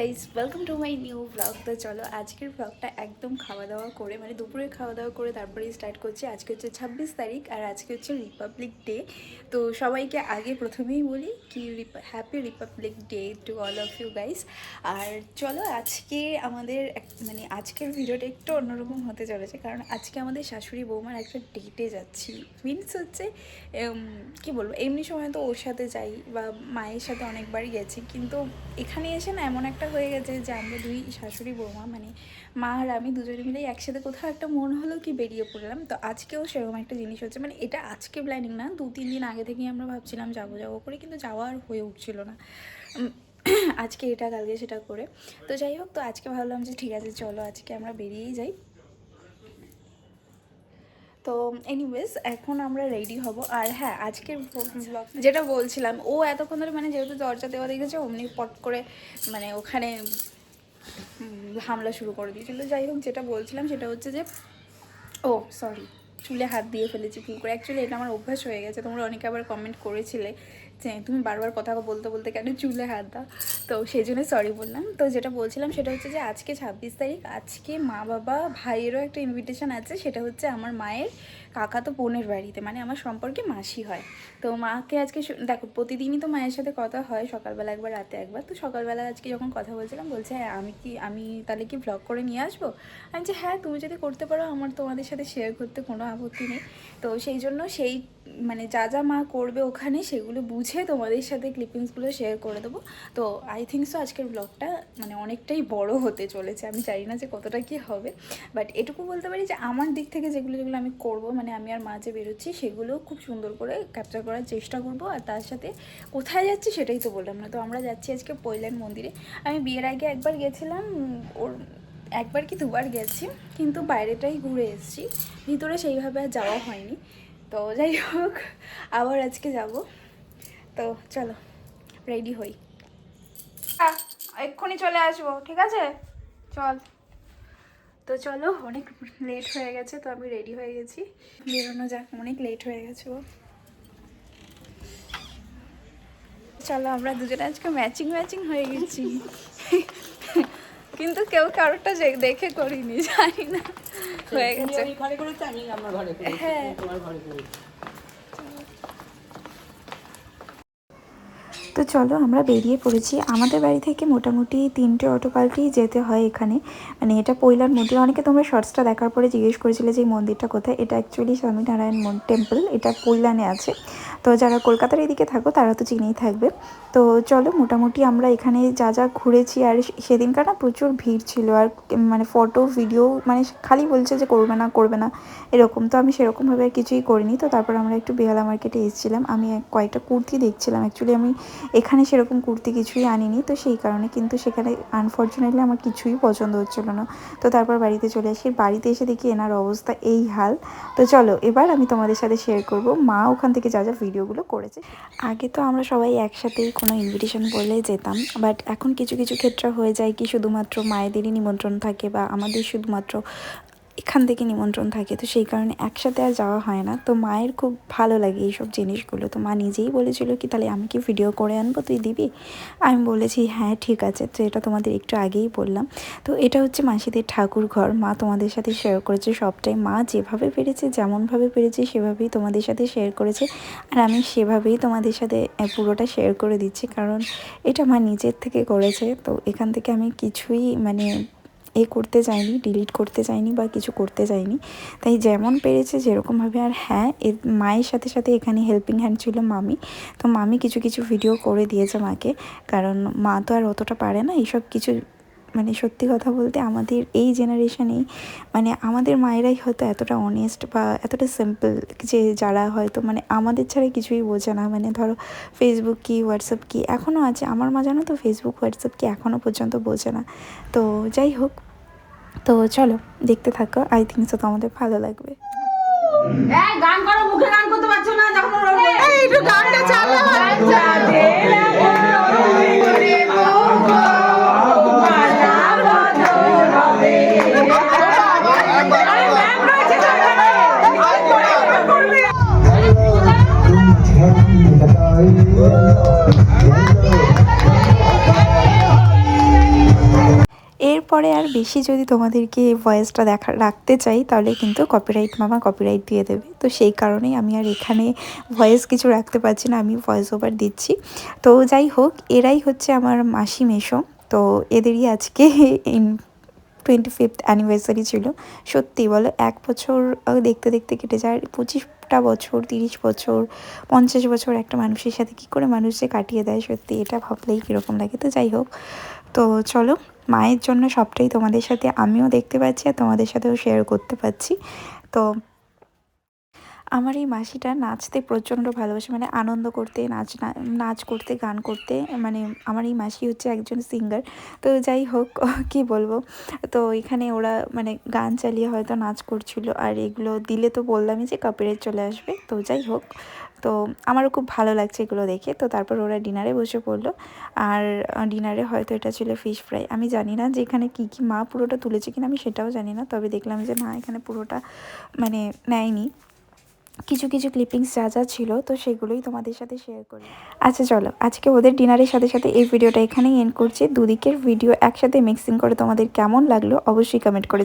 Guys welcome to my new blog তো চলো, আজকের ব্লগটা একদম খাওয়া দাওয়া করে মানে দুপুরে খাওয়া দাওয়া করে তারপরে স্টার্ট করছি। আজকে হচ্ছে ছাব্বিশ তারিখ আর আজকে হচ্ছে রিপাবলিক ডে তো সবাইকে আগে প্রথমেই বলি কি happy republic day to all of you guys আর চলো, আজকে আমাদের মানে আজকের ভিডিওটা একটু অন্যরকম হতে চলেছে, কারণ আজকে আমাদের শাশুড়ি বৌমার একটা ডেটে যাচ্ছি। মিনস হচ্ছে কি বলব, এমনি সময় তো ওর সাথে যাই বা মায়ের সাথে অনেকবারই গেছি, কিন্তু এখানে এসে না এমন একটা হয়ে গেছে যে আমরা দুই শাশুড়ি বৌমা মানে মা আর আমি দুজনে মিলে একসাথে কোথাও একটা মন হলো কি বেরিয়ে পড়লাম। তো আজকেও সেরকম একটা জিনিস হচ্ছে মানে এটা আজকে প্ল্যানিং না, দু, তিন দিন আগে থেকেই আমরা ভাবছিলাম যাব যাব করে, কিন্তু যাওয়া আর হয়ে উঠছিল না। আজকে এটা, কালকে সেটা করে। তো যাই হোক, তো আজকে ভাবলাম যে ঠিক আছে, চলো আজকে আমরা বেরিয়েই যাই। তো এনিওয়েজ এখন আমরা রেডি হব। আর হ্যাঁ আজকের ব্লগ যেটা বলছিলাম ও এতক্ষণ ধরে মানে যেহেতু দরজা দেওয়া দেখেছে অমনি পট করে মানে ওখানে হামলা শুরু করে দিয়েছিল। যাই হোক যেটা বলছিলাম সেটা হচ্ছে যে ও সরি চুলে হাত দিয়ে ফেলেছি ভুল করে। অ্যাকচুয়ালি এটা আমার অভ্যাস হয়ে গেছে। তোমরা অনেকে আবার কমেন্ট করেছিলে যে তুমি বারবার কথা বলতে বলতে কেন চুলে হাত দাও? তো সেই জন্য সরি বললাম। তো যেটা বলছিলাম সেটা হচ্ছে যে, আজকে ছাব্বিশ তারিখ, আজকে মা বাবা ভাইয়েরও একটা ইনভিটেশন আছে, সেটা হচ্ছে আমার মায়ের কাকা তো বোনের বাড়িতে মানে আমার সম্পর্কে মাসি হয়। তো মাকে আজকে দেখো প্রতিদিনই তো মায়ের সাথে কথা হয়, সকালবেলা একবার, রাতে একবার। তো সকালবেলা আজকে যখন কথা বলছিলাম, বলছে হ্যাঁ আমি কি, আমি তাহলে কি ব্লগ করে নিয়ে আসব? আমি যে হ্যাঁ তুমি যদি করতে পারো, আমার তোমাদের সাথে শেয়ার করতে কোনো আপত্তি নেই। তো সেই জন্য সেই মানে যা যা মা করবে ওখানে, সেগুলো বুঝে তোমাদের সাথে ক্লিপিংসগুলো শেয়ার করে দেবো। তো আই থিঙ্ক সো আজকের ব্লগটা মানে অনেকটাই বড় হতে চলেছে। আমি জানি না যে কতটা কি হবে বাট এটুকু বলতে পারি যে আমার দিক থেকে যেগুলো যেগুলো আমি করব মানে আমি আর মা যে বেরোচ্ছি, সেগুলো খুব সুন্দর করে ক্যাপচার করার চেষ্টা করব। আর তার সাথে কোথায় যাচ্ছি সেটাই তো বললাম না। তো আমরা যাচ্ছি আজকে পৈলান মন্দিরে। আমি বিয়ের আগে একবার গেছিলাম, ওর একবার কি দুবার গেছি, কিন্তু বাইরেটাই ঘুরে এসেছি। ভিতরে সেইভাবে আর যাওয়া হয়নি। তো যাই হোক, আবার আজকে যাব। তো চলো রেডি হই। এক্ষুনি চলে আসব, ঠিক আছে? চল। তো চলো অনেক লেট হয়ে গেছে তো আমি রেডি হয়ে গেছি। বেরোনো যাক অনেক লেট হয়ে গেছে ও। চলো আমরা দুজনে আজকে ম্যাচিং ম্যাচিং হয়ে গেছি। কিন্তু কেউ কারোরটা দেখে করিনি জানি না। হয়ে গেছে। হ্যাঁ। তুমি তোমার ঘরে করেছি তো চলো আমরা বেরিয়ে পড়েছি। আমাদের বাড়ি থেকে মোটামুটি তিনটে অটো পাল্টেই যেতে হয় এখানে। মানে এটা পৈলার মন্দির। অনেকে তোমরা শর্টসটা দেখার পরে জিজ্ঞেস করেছিলে যে এই মন্দিরটা কোথায়? এটা অ্যাকচুয়ালি স্বামীনারায়ণ টেম্পল এটা পৈলানে আছে। তো যারা কলকাতার এদিকে থাকো, তারা তো চিনেই থাকবে। তো চলো মোটামুটি আমরা এখানে যা যা ঘুরেছি আর সেদিনকার না প্রচুর ভিড় ছিল আর মানে ফটো ভিডিও মানে খালি বলছে যে করবে না করবে না, এরকম। তো আমি সেরকমভাবে আর কিছুই করিনি। তো তারপর আমরা একটু বেহালা মার্কেটে এসেছিলাম। আমি কয়েকটা কুর্তি দেখছিলাম। অ্যাকচুয়ালি আমি এখানে সেরকম কুর্তি কিছুই আনিনি। তো সেই কারণে কিন্তু সেখানে আনফর্চুনেটলি আমার কিছুই পছন্দ হচ্ছিল না। তো তারপর বাড়িতে চলে আসি। বাড়িতে এসে দেখি এনার অবস্থা এই হাল। তো চলো, এবার আমি তোমাদের সাথে শেয়ার করব। মা ওখান থেকে যা যা ভিডিওগুলো করেছে। আগে তো আমরা সবাই একসাথেই কোনো ইনভিটেশন বলে যেতাম। বাট এখন কিছু কিছু ক্ষেত্রে হয়ে যায় কি, শুধুমাত্র মায়েদেরই নিমন্ত্রণ থাকে বা আমাদের শুধুমাত্র এখান থেকে নিমন্ত্রণ থাকে। তো সেই কারণে একসাথে আর যাওয়া হয় না। তো মায়ের খুব ভালো লাগে এইসব জিনিসগুলো। তো মা নিজেই বলেছিল কি, তাহলে আমি কি ভিডিও করে আনব? তুই দিবি? আমি বলেছি হ্যাঁ ঠিক আছে। তো এটা তোমাদের একটু আগেই বললাম। তো এটা হচ্ছে মাসিদের ঠাকুর ঘর। মা তোমাদের সাথে শেয়ার করেছে সবটাই। মা যেভাবে পেরেছে, যেমনভাবে পেরেছে, সেভাবেই তোমাদের সাথে শেয়ার করেছে। আর আমি সেভাবেই তোমাদের সাথে পুরোটা শেয়ার করে দিচ্ছি। কারণ এটা মা নিজের থেকে করেছে। তো এখান থেকে আমি কিছুই মানে এ করতে চাইনি ডিলিট করতে চাইনি বা কিছু করতে চাইনি তাই যেমন পেরেছে যেরকমভাবে আর হ্যাঁ এর মায়ের সাথে সাথে এখানে হেল্পিং হ্যান্ড ছিল মামি। তো মামি কিছু কিছু ভিডিও করে দিয়েছে মাকে। কারণ মা তো আর অতটা পারে না, এইসব কিছু মানে সত্যি কথা বলতে আমাদের এই জেনারেশনেই মানে আমাদের মায়েরাই হয়তো এতটা অনেস্ট বা এতটা সিম্পল যে যারা হয়তো মানে আমাদের ছাড়া কিছুই বোঝে না। মানে ধরো ফেসবুক কি হোয়াটসঅ্যাপ কি এখনও আছে। আমার মা জানো তো ফেসবুক হোয়াটসঅ্যাপ কি এখনও পর্যন্ত বোঝে না। তো যাই হোক তো চলো দেখতে থাকো। আই থিঙ্ক সো তোমাদের ভালো লাগবে। এই গান করো মুখে গান করতে পারছ না যখন একটু গানটা চালো এরপরে আর বেশি যদি তোমাদেরকে ভয়েসটা দেখা, রাখতে চাই, তাহলে কিন্তু কপিরাইট মামা কপিরাইট দিয়ে দেবে। তো সেই কারণেই আমি আর এখানে ভয়েস কিছু রাখতে পারছি না, আমি ভয়েস ওভার দিচ্ছি। তো যাই হোক, এরাই হচ্ছে আমার মাসি মেশো তো এদেরই আজকে ইন টোয়েন্টি ফিফথ অ্যানিভার্সারি ছিল। সত্যি বলো, এক বছর দেখতে দেখতে কেটে যায়। পঁচিশটা বছর, তিরিশ বছর, পঞ্চাশ বছর একটা মানুষের সাথে কী করে মানুষ যে কাটিয়ে দেয়, সত্যি এটা ভাবলেই কীরকম লাগে। তো যাই হোক তো চলো, মায়ের জন্য সবটাই তোমাদের সাথে আমিও দেখতে পাচ্ছি আর তোমাদের সাথেও শেয়ার করতে পারছি তো আমার এই মাসিটা নাচতে প্রচণ্ড ভালোবাসে মানে আনন্দ করতে, নাচ নাচ করতে, গান করতে মানে আমার এই মাসি হচ্ছে একজন সিঙ্গার তো যাই হোক, কি বলব? তো এখানে ওরা মানে গান চালিয়ে হয়তো নাচ করছিল, আর এগুলো দিলে তো বললামই যে কপিরাইট চলে আসবে। তো যাই হোক তো আমারও খুব ভালো লাগছে এগুলো দেখে। তো তারপর ওরা ডিনারে বসে পড়ল। আর ডিনারে হয়তো এটা ছিল ফিশ ফ্রাই আমি জানি না যে এখানে কী কী মা পুরোটা তুলেছে কিনা, আমি সেটাও জানি না। তবে দেখলাম যে না, এখানে পুরোটা মানে নেয়নি। কিছু কিছু ক্লিপিংস যা যা ছিল, তো সেগুলোই তোমাদের সাথে শেয়ার করি। আচ্ছা চলো, আজকে ওদের ডিনারের সাথে সাথে এই ভিডিওটা এখানেই এন্ড করছি। দুদিকের ভিডিও একসাথে মিক্সিং করে তোমাদের কেমন লাগল, অবশ্যই কমেন্ট করে।